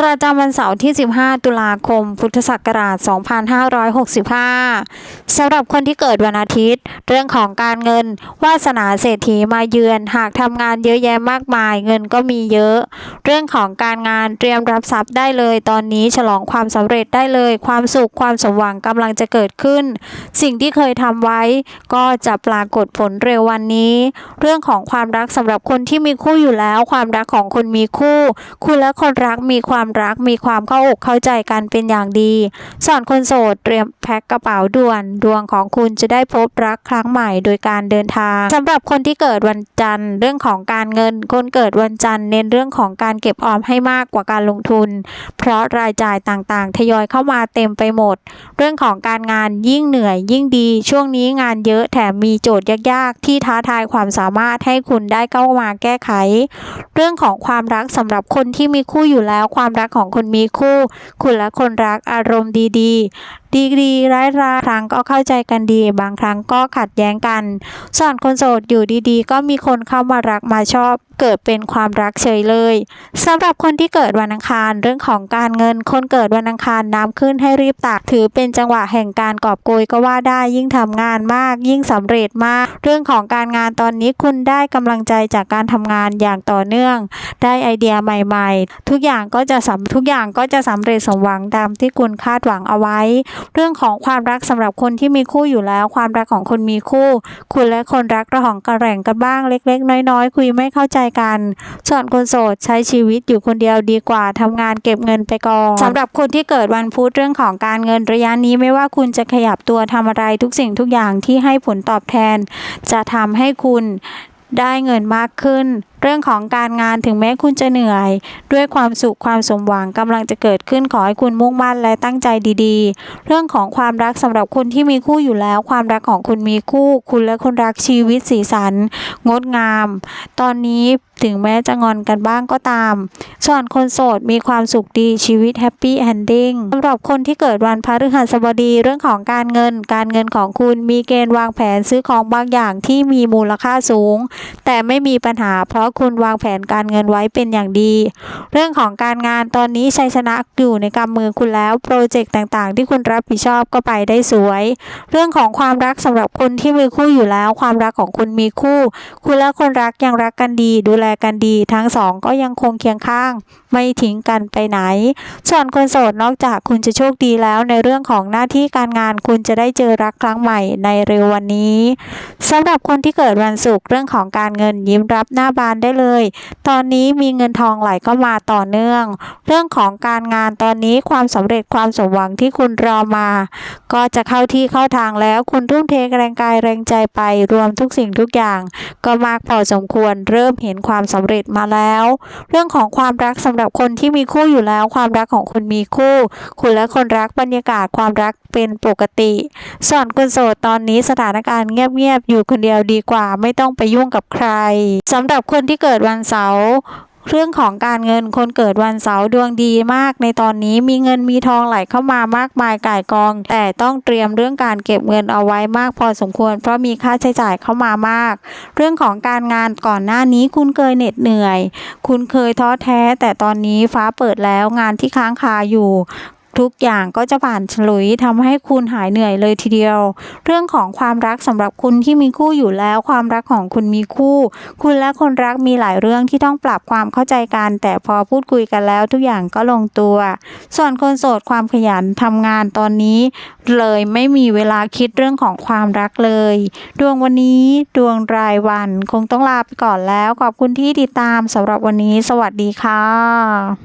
ประจำวันเสาร์ที่ 15 ตุลาคม พุทธศักราช 2565 สำหรับคนที่เกิดวันอาทิตย์ เรื่องของการเงิน วาสนาเศรษฐีมาเยือน หากทำงานเยอะแยะมากมาย เงินก็มีเยอะ เรื่องของการงานเตรียมรับทรัพย์ได้เลย ตอนนี้ฉลองความสำเร็จได้เลย ความสุขความสมหวังกำลังจะเกิดขึ้น สิ่งที่เคยทำไว้ ก็จะปรากฏผลเร็ววันนี้ เรื่องของความรักสำหรับคนที่มีคู่อยู่แล้ว ความรักของคนมีคู่ คุณและคนรักมีความรักมีความเข้าอกเข้าใจกันเป็นอย่างดีส่วนคนโสดเตรียมแพ็คกระเป๋าด่วน ดวงของคุณจะได้พบรักครั้งใหม่โดยการเดินทางสำหรับคนที่เกิดวันจันทร์เรื่องของการเงิน คนเกิดวันจันทร์เน้นเรื่องของการเก็บออมให้มากกว่าการลงทุน เพราะรายจ่ายต่างๆ ทยอยเข้ามาเต็มไปหมด เรื่องของการงานยิ่งเหนื่อยยิ่งดี ช่วงนี้งานเยอะแถมมีโจทย์ยากๆ ที่ท้าทายความสามารถให้คุณได้เข้ามาแก้ไข เรื่องของความรักสำหรับคนที่มีคู่อยู่แล้วความรักของคนมีคู่ คุณและคนรักอารมณ์ดีดีดีร้ายร้ายครั้งก็เข้าใจกันดี บางครั้งก็ขัดแย้งกัน ส่วนคนโสดอยู่ดีๆ ก็มีคนเข้ามารักมาชอบ เกิดเป็นความรักเฉยเลยสำหรับคนที่เกิดวันอังคารเรื่องของการเงิน คนเกิดวันอังคารน้ำขึ้นให้รีบตักถือเป็นจังหวะแห่งการกอบโกยก็ว่าได้ยิ่งทำงานมาก ยิ่งสำเร็จมาก เรื่องของการงานตอนนี้คุณได้กำลังใจจากการทำงานอย่างต่อเนื่อง ได้ไอเดียใหม่ ๆ ทุกอย่างก็จะสำทุกอย่างก็จะสำเร็จสมหวังตามที่คุณคาดหวังเอาไว้เรื่องของความรักสำหรับคนที่มีคู่อยู่แล้ว ความรักของคนมีคู่ คุณและคนรักระหองกระแหงกันบ้างเล็ก ๆ น้อย ๆ คุยไม่เข้าใจกันส่วนคนโสดใช้ชีวิตอยู่คนเดียวดีกว่าทำงานเก็บเงินไปก่อนสำหรับคนที่เกิดวันพุธเรื่องของการเงินระยะนี้ไม่ว่าคุณจะขยับตัวทำอะไรทุกสิ่งทุกอย่างที่ให้ผลตอบแทน จะทำให้คุณได้เงินมากขึ้น รื่องของการงานถึงแม้คุณจะเหนื่อย ด้วยความสุขความสมหวังกำลังจะเกิดขึ้นขอให้คุณมุ่งมั่นและตั้งใจดีๆ เรื่องของความรักสำหรับคนที่มีคู่อยู่แล้ว ความรักของคุณมีคู่ คุณและคนรักชีวิตสีสัน งดงาม ตอนนี้ถึงแม้จะงอนกันบ้างก็ตาม ส่วนคนโสดมีความสุขดีชีวิตแฮปปี้แอนดิ้งสำหรับคนที่เกิดวันพฤหัสบดีเรื่องของการเงิน การเงินของคุณมีเกณฑ์วางแผนซื้อของบางอย่างที่มีมูลค่าสูง แต่ไม่มีปัญหาเพราะคุณวางแผนการเงินไว้เป็นอย่างดี เรื่องของการงานตอนนี้ชัยชนะอยู่ในกำมือคุณแล้ว โปรเจกต์ต่างๆ ที่คุณรับผิดชอบก็ไปได้สวย เรื่องของความรักสำหรับคนที่มีคู่อยู่แล้ว ความรักของคุณมีคู่ คุณและคนรักยังรักกันดี ดูแลกันดี ทั้งสองก็ยังคงเคียงข้าง ไม่ทิ้งกันไปไหน ส่วนคนโสดนอกจากคุณจะโชคดีแล้ว ในเรื่องของหน้าที่การงานคุณจะได้เจอรักครั้งใหม่ในเร็ววันนี้สำหรับคนที่เกิดวันศุกร์เรื่องของการเงินยิ้มรับหน้าบานได้เลย ตอนนี้มีเงินทองไหลก็มาต่อเนื่อง เรื่องของการงานตอนนี้ความสำเร็จความสมหวังที่คุณรอมา ก็จะเข้าที่เข้าทางแล้วคุณทุ่มเทแรงกายแรงใจไปรวมทุกสิ่งทุกอย่าง ก็มากพอสมควรเริ่มเห็นความสำเร็จมาแล้ว เรื่องของความรักสำหรับคนที่มีคู่อยู่แล้ว ความรักของคุณมีคู่ คุณและคนรักบรรยากาศความรักเป็นปกติ ส่วนคนโสดตอนนี้สถานการณ์เงียบๆอยู่คนเดียวดีกว่า ไม่ต้องไปยุ่งกับใครสำหรับคนที่เกิดวันเสาร์เรื่องของการเงินคนเกิดวันเสาร์ดวงดีมาก ในตอนนี้มีเงินมีทองไหลเข้ามามากมายก่ายกอง แต่ต้องเตรียมเรื่องการเก็บเงินเอาไว้มากพอสมควร เพราะมีค่าใช้จ่ายเข้ามามาก เรื่องของการงานก่อนหน้านี้คุณเคยเหน็ดเหนื่อย คุณเคยท้อแท้ แต่ตอนนี้ฟ้าเปิดแล้วงานที่ค้างคาอยู่ ทุกอย่างก็จะผ่านฉลุยทำให้คุณหายเหนื่อยเลยทีเดียว เรื่องของความรักสำหรับคุณที่มีคู่อยู่แล้ว ความรักของคุณมีคู่ คุณและคนรักมีหลายเรื่องที่ต้องปรับความเข้าใจกัน แต่พอพูดคุยกันแล้วทุกอย่างก็ลงตัว ส่วนคนโสดความขยันทำงานตอนนี้ เลยไม่มีเวลาคิดเรื่องของความรักเลย ดวงวันนี้ดวงรายวันคงต้องลาไปก่อนแล้ว ขอบคุณที่ติดตามสำหรับวันนี้ สวัสดีค่ะ